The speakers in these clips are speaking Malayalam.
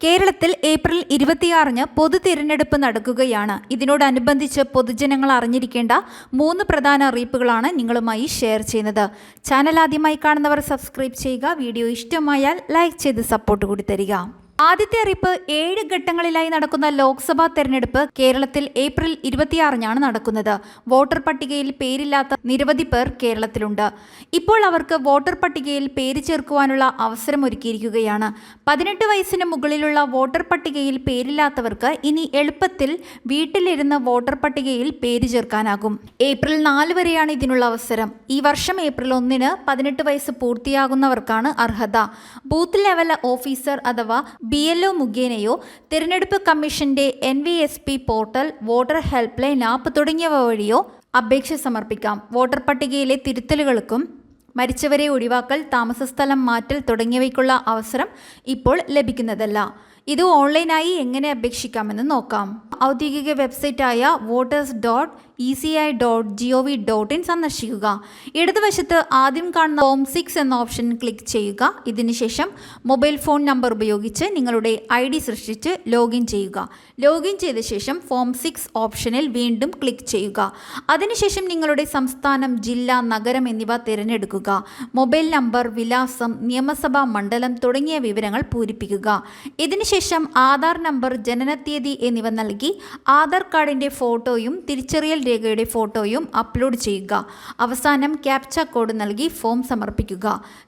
കേരളത്തിൽ ഏപ്രിൽ ഇരുപത്തിയാറിന് പൊതു തിരഞ്ഞെടുപ്പ് നടക്കുകയാണ്. ഇതിനോടനുബന്ധിച്ച് പൊതുജനങ്ങൾ അറിഞ്ഞിരിക്കേണ്ട മൂന്ന് പ്രധാന അറിയിപ്പുകളാണ് നിങ്ങളുമായി ഷെയർ ചെയ്യുന്നത്. ചാനൽ ആദ്യമായി കാണുന്നവർ സബ്സ്ക്രൈബ് ചെയ്യുക. വീഡിയോ ഇഷ്ടമായാൽ ലൈക്ക് ചെയ്ത് സപ്പോർട്ട് കൂടി തരിക. ആദ്യത്തെ അറിയിപ്പ് ഏഴ് ഘട്ടങ്ങളിലായി നടക്കുന്ന ലോക്സഭാ തെരഞ്ഞെടുപ്പ് കേരളത്തിൽ ഏപ്രിൽ ഇരുപത്തിയാറിനാണ് നടക്കുന്നത്. വോട്ടർ പട്ടികയിൽ പേരില്ലാത്ത നിരവധി പേർ കേരളത്തിലുണ്ട്. ഇപ്പോൾ അവർക്ക് വോട്ടർ പട്ടികയിൽ പേര് ചേർക്കുവാനുള്ള അവസരം ഒരുക്കിയിരിക്കുകയാണ്. പതിനെട്ട് വയസ്സിന് മുകളിലുള്ള വോട്ടർ പട്ടികയിൽ പേരില്ലാത്തവർക്ക് ഇനി എളുപ്പത്തിൽ വീട്ടിലിരുന്ന് വോട്ടർ പട്ടികയിൽ പേര് ചേർക്കാനാകും. ഏപ്രിൽ നാല് വരെയാണ് ഇതിനുള്ള അവസരം. ഈ വർഷം ഏപ്രിൽ ഒന്നിന് പതിനെട്ട് വയസ്സ് പൂർത്തിയാകുന്നവർക്കാണ് അർഹത. ബൂത്ത് ലെവൽ ഓഫീസർ അഥവാ ബി എൽ ഒ മുഖേനയോ തിരഞ്ഞെടുപ്പ് കമ്മീഷന്റെ N V S P portal voter helpline app തുടങ്ങിയവ വഴിയോ അപേക്ഷ സമർപ്പിക്കാം. വോട്ടർ പട്ടികയിലെ തിരുത്തലുകൾക്കും മരിച്ചവരെ ഒഴിവാക്കൽ താമസസ്ഥലം മാറ്റൽ തുടങ്ങിയവയ്ക്കുള്ള അവസരം ഇപ്പോൾ ലഭിക്കുന്നതല്ല. ഇത് ഓൺലൈനായി എങ്ങനെ അപേക്ഷിക്കാമെന്ന് നോക്കാം. ഔദ്യോഗിക വെബ്സൈറ്റായ voters dot E C I dot G O V dot in സന്ദർശിക്കുക. ഇടതുവശത്ത് ആദ്യം കാണുന്ന ഫോം സിക്സ് എന്ന ഓപ്ഷൻ ക്ലിക്ക് ചെയ്യുക. ഇതിനുശേഷം മൊബൈൽ ഫോൺ നമ്പർ ഉപയോഗിച്ച് നിങ്ങളുടെ ഐ ഡി സൃഷ്ടിച്ച് ലോഗിൻ ചെയ്യുക. ലോഗിൻ ചെയ്ത ശേഷം ഫോം സിക്സ് ഓപ്ഷനിൽ വീണ്ടും ക്ലിക്ക് ചെയ്യുക. അതിനുശേഷം നിങ്ങളുടെ സംസ്ഥാനം ജില്ല നഗരം എന്നിവ തിരഞ്ഞെടുക്കുക. മൊബൈൽ നമ്പർ വിലാസം നിയമസഭാ മണ്ഡലം തുടങ്ങിയ വിവരങ്ങൾ പൂരിപ്പിക്കുക. ഇതിനുശേഷം ആധാർ നമ്പർ ജനനത്തീയതി എന്നിവ നൽകി ആധാർ കാർഡിന്റെ ഫോട്ടോയും തിരിച്ചറിയൽ രേഖയുടെ ഫോട്ടോയും അപ്ലോഡ് ചെയ്യുക. അവസാനം ക്യാപ്ച കോഡ് നൽകി ഫോം സമർപ്പിക്കുക.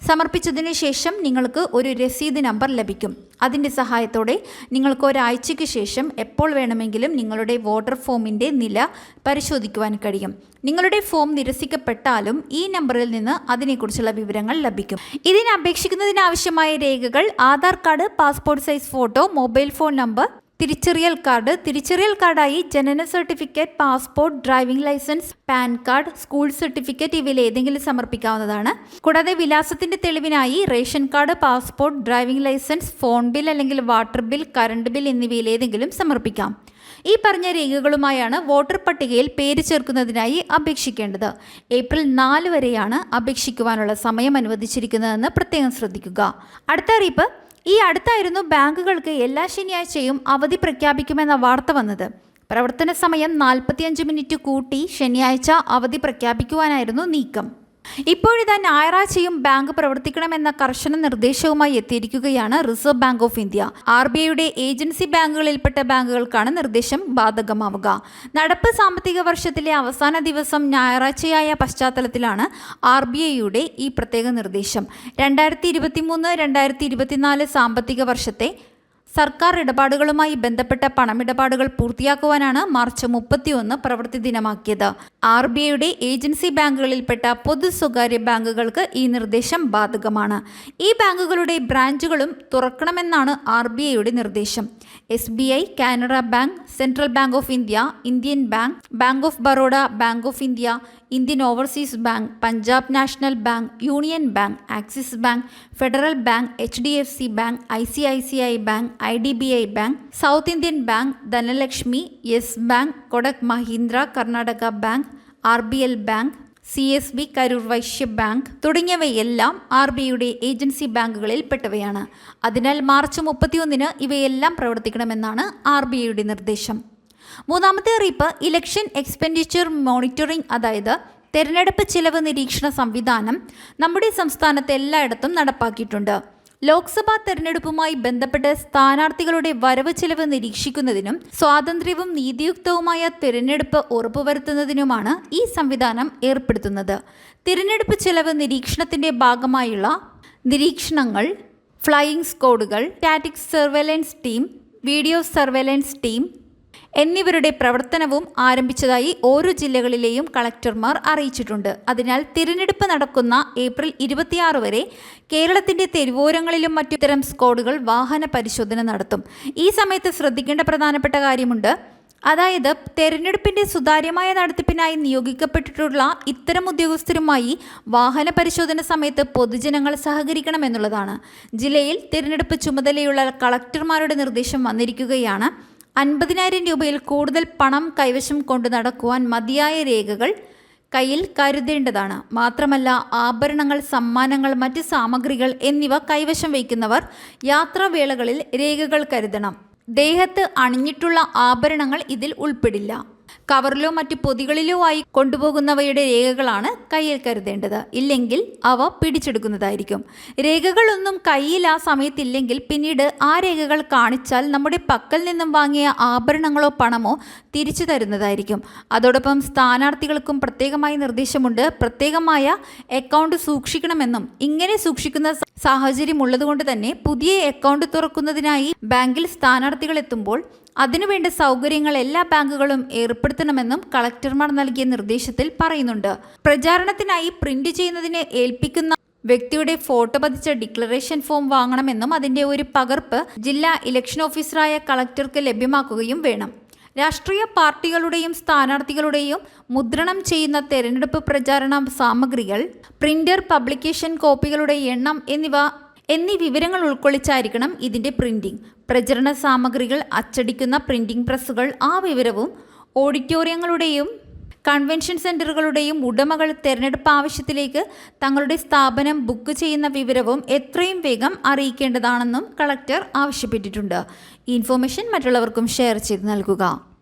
സമർപ്പിച്ചതിന് ശേഷം നിങ്ങൾക്ക് ഒരു രസീത് നമ്പർ ലഭിക്കും. അതിന്റെ സഹായത്തോടെ നിങ്ങൾക്ക് ഒരാഴ്ചയ്ക്ക് ശേഷം എപ്പോൾ വേണമെങ്കിലും നിങ്ങളുടെ വോട്ടർ ഫോമിന്റെ നില പരിശോധിക്കുവാൻ കഴിയും. നിങ്ങളുടെ ഫോം നിരസിക്കപ്പെട്ടാലും ഈ നമ്പറിൽ നിന്ന് അതിനെക്കുറിച്ചുള്ള വിവരങ്ങൾ ലഭിക്കും. ഇതിന് അപേക്ഷിക്കുന്നതിനാവശ്യമായ രേഖകൾ Aadhaar card passport size photo mobile phone number തിരിച്ചറിയൽ കാർഡ്. തിരിച്ചറിയൽ കാർഡായി ജനന certificate passport driving licence PAN card school certificate ഇവയിൽ ഏതെങ്കിലും സമർപ്പിക്കാവുന്നതാണ്. കൂടാതെ വിലാസത്തിന്റെ തെളിവിനായി ration card passport driving licence phone bill അല്ലെങ്കിൽ വാട്ടർ ബിൽ കറണ്ട് ബിൽ എന്നിവയിൽ ഏതെങ്കിലും സമർപ്പിക്കാം. ഈ പറഞ്ഞ രേഖകളുമായാണ് വോട്ടർ പട്ടികയിൽ പേര് ചേർക്കുന്നതിനായി അപേക്ഷിക്കേണ്ടത്. ഏപ്രിൽ നാല് വരെയാണ് അപേക്ഷിക്കുവാനുള്ള സമയം അനുവദിച്ചിരിക്കുന്നതെന്ന് പ്രത്യേകം ശ്രദ്ധിക്കുക. അടുത്ത അറിയിപ്പ് ഈ അടുത്തായിരുന്നു ബാങ്കുകൾക്ക് എല്ലാ ശനിയാഴ്ചയും അവധി പ്രഖ്യാപിക്കുമെന്ന വാർത്ത വന്നത്. പ്രവർത്തന സമയം നാൽപ്പത്തിയഞ്ച് മിനിറ്റ് കൂട്ടി ശനിയാഴ്ച അവധി പ്രഖ്യാപിക്കുവാനായിരുന്നു നീക്കം. ഇപ്പോഴിതാ ഞായറാഴ്ചയും ബാങ്ക് പ്രവർത്തിക്കണമെന്ന കർശന നിർദ്ദേശവുമായി എത്തിയിരിക്കുകയാണ് reserve bank of India. R B ഐയുടെ ഏജൻസി ബാങ്കുകളിൽപ്പെട്ട ബാങ്കുകൾക്കാണ് നിർദ്ദേശം ബാധകമാവുക. നടപ്പ് സാമ്പത്തിക വർഷത്തിലെ അവസാന ദിവസം ഞായറാഴ്ചയായ പശ്ചാത്തലത്തിലാണ് ആർ ബി ഐയുടെ ഈ പ്രത്യേക നിർദ്ദേശം. രണ്ടായിരത്തി ഇരുപത്തി മൂന്ന് രണ്ടായിരത്തി ഇരുപത്തിനാല് സാമ്പത്തിക വർഷത്തെ സർക്കാർ ഇടപാടുകളുമായി ബന്ധപ്പെട്ട പണമിടപാടുകൾ പൂർത്തിയാക്കുവാനാണ് മാർച്ച് മുപ്പത്തിയൊന്ന് പ്രവൃത്തി ദിനമാക്കിയത്. ആർ ബി ഐയുടെ ഏജൻസി ബാങ്കുകളിൽപ്പെട്ട പൊതു സ്വകാര്യ ബാങ്കുകൾക്ക് ഈ നിർദ്ദേശം ബാധകമാണ്. ഈ ബാങ്കുകളുടെ ബ്രാഞ്ചുകളും തുറക്കണമെന്നാണ് ആർ ബി ഐയുടെ നിർദ്ദേശം. S B I Canara bank central bank of India Indian bank bank of Baroda bank of India Indian overseas bank Punjab national bank union bank Axis bank Federal bank H D F C bank I C I C I bank I D B I bank south Indian bank Dhanlaxmi yes bank Kotak Mahindra Karnataka bank R B L bank C S B Karur Vysya bank തുടങ്ങിയവയെല്ലാം ആർ ബി ഐയുടെ ഏജൻസി ബാങ്കുകളിൽ പെട്ടവയാണ് അതിനാൽ മാർച്ച് മുപ്പത്തിയൊന്നിന് ഇവയെല്ലാം പ്രവർത്തിക്കണമെന്നാണ് ആർ ബി ഐയുടെ നിർദ്ദേശം. മൂന്നാമത്തെ അറിയിപ്പ് ഇലക്ഷൻ എക്സ്പെൻഡിച്ചർ മോണിറ്ററിംഗ് അതായത് തെരഞ്ഞെടുപ്പ് ചിലവ് നിരീക്ഷണ സംവിധാനം നമ്മുടെ സംസ്ഥാനത്ത് എല്ലായിടത്തും നടപ്പാക്കിയിട്ടുണ്ട്. ലോക്സഭാ തെരഞ്ഞെടുപ്പുമായി ബന്ധപ്പെട്ട് സ്ഥാനാർത്ഥികളുടെ വരവ് ചെലവ് നിരീക്ഷിക്കുന്നതിനും സ്വാതന്ത്ര്യവും നീതിയുക്തവുമായ തിരഞ്ഞെടുപ്പ് ഉറപ്പുവരുത്തുന്നതിനുമാണ് ഈ സംവിധാനം ഏർപ്പെടുത്തുന്നത്. തിരഞ്ഞെടുപ്പ് ചെലവ് നിരീക്ഷണത്തിന്റെ ഭാഗമായുള്ള നിരീക്ഷണങ്ങൾ flying സ്ക്വാഡുകൾ static surveillance team video surveillance team എന്നിവരുടെ പ്രവർത്തനവും ആരംഭിച്ചതായി ഓരോ ജില്ലകളിലെയും കളക്ടർമാർ അറിയിച്ചിട്ടുണ്ട്. അതിനാൽ തിരഞ്ഞെടുപ്പ് നടക്കുന്ന ഏപ്രിൽ ഇരുപത്തിയാറ് വരെ കേരളത്തിന്റെ തെരുവോരങ്ങളിലും മറ്റു ഇത്തരം സ്ക്വാഡുകൾ വാഹന പരിശോധന നടത്തും. ഈ സമയത്ത് ശ്രദ്ധിക്കേണ്ട പ്രധാനപ്പെട്ട കാര്യമുണ്ട്. അതായത് തെരഞ്ഞെടുപ്പിന്റെ സുതാര്യമായ നടത്തിപ്പിനായി നിയോഗിക്കപ്പെട്ടിട്ടുള്ള ഇത്തരം ഉദ്യോഗസ്ഥരുമായി വാഹന പരിശോധന സമയത്ത് പൊതുജനങ്ങൾ സഹകരിക്കണമെന്നുള്ളതാണ്. ജില്ലയിൽ തിരഞ്ഞെടുപ്പ് ചുമതലയുള്ള കളക്ടർമാരുടെ നിർദ്ദേശം വന്നിരിക്കുകയാണ്. അൻപതിനായിരം രൂപയിൽ കൂടുതൽ പണം കൈവശം കൊണ്ട് നടക്കുവാൻ മതിയായ രേഖകൾ കയ്യിൽ കരുതേണ്ടതാണ്. മാത്രമല്ല ആഭരണങ്ങൾ സമ്മാനങ്ങൾ മറ്റ് സാമഗ്രികൾ എന്നിവ കൈവശം വയ്ക്കുന്നവർ യാത്രാവേളകളിൽ രേഖകൾ കരുതണം. ദേഹത്ത് അണിഞ്ഞിട്ടുള്ള ആഭരണങ്ങൾ ഇതിൽ ഉൾപ്പെടില്ല. കവറിലോ മറ്റു പൊതികളിലോ ആയി കൊണ്ടുപോകുന്നവയുടെ രേഖകളാണ് കയ്യിൽ കരുതേണ്ടത്. ഇല്ലെങ്കിൽ അവ പിടിച്ചെടുക്കുന്നതായിരിക്കും. രേഖകളൊന്നും കയ്യിൽ ആ സമയത്തില്ലെങ്കിൽ പിന്നീട് ആ രേഖകൾ കാണിച്ചാൽ നമ്മുടെ പക്കൽ നിന്നും വാങ്ങിയ ആഭരണങ്ങളോ പണമോ തിരിച്ചു തരുന്നതായിരിക്കും. അതോടൊപ്പം സ്ഥാനാർത്ഥികൾക്കും പ്രത്യേകമായി നിർദ്ദേശമുണ്ട്. പ്രത്യേകമായ അക്കൗണ്ട് സൂക്ഷിക്കണമെന്നും ഇങ്ങനെ സൂക്ഷിക്കുന്ന സാഹചര്യം ഉള്ളതുകൊണ്ട് തന്നെ പുതിയ അക്കൗണ്ട് തുറക്കുന്നതിനായി ബാങ്കിൽ സ്ഥാനാർത്ഥികൾ എത്തുമ്പോൾ അതിനുവേണ്ട സൗകര്യങ്ങൾ എല്ലാ ബാങ്കുകളും ഏർപ്പെടുത്തണമെന്നും കളക്ടർമാർ നൽകിയ നിർദ്ദേശത്തിൽ പറയുന്നുണ്ട്. പ്രചാരണത്തിനായി പ്രിന്റ് ചെയ്യുന്നതിന് ഏൽപ്പിക്കുന്ന വ്യക്തിയുടെ ഫോട്ടോ പതിച്ച ഡിക്ലറേഷൻ ഫോം വാങ്ങണമെന്നും അതിന്റെ ഒരു പകർപ്പ് ജില്ലാ ഇലക്ഷൻ ഓഫീസറായ കളക്ടർക്ക് ലഭ്യമാക്കുകയും വേണം. രാഷ്ട്രീയ പാർട്ടികളുടെയും സ്ഥാനാർത്ഥികളുടെയും മുദ്രണം ചെയ്യുന്ന തെരഞ്ഞെടുപ്പ് പ്രചാരണ സാമഗ്രികൾ പ്രിന്റർ പബ്ലിക്കേഷൻ കോപ്പികളുടെ എണ്ണം എന്നിവ എന്നീ വിവരങ്ങൾ ഉൾക്കൊള്ളിച്ചായിരിക്കണം ഇതിന്റെ പ്രിന്റിംഗ് പ്രചരണ സാമഗ്രികൾ അച്ചടിക്കുന്ന പ്രിന്റിംഗ് പ്രസ്സുകൾ ആ വിവരവും ഓഡിറ്റോറിയങ്ങളുടെയും കൺവെൻഷൻ സെന്ററുകളുടെയും ഉടമകൾ തിരഞ്ഞെടുപ്പ് ആവശ്യത്തിലേക്ക് തങ്ങളുടെ സ്ഥാപനം ബുക്ക് ചെയ്യുന്ന വിവരവും എത്രയും വേഗം അറിയിക്കേണ്ടതാണെന്നും കളക്ടർ ആവശ്യപ്പെട്ടിട്ടുണ്ട്. ഇൻഫോർമേഷൻ മറ്റുള്ളവർക്കും ഷെയർ ചെയ്ത് നൽകുക.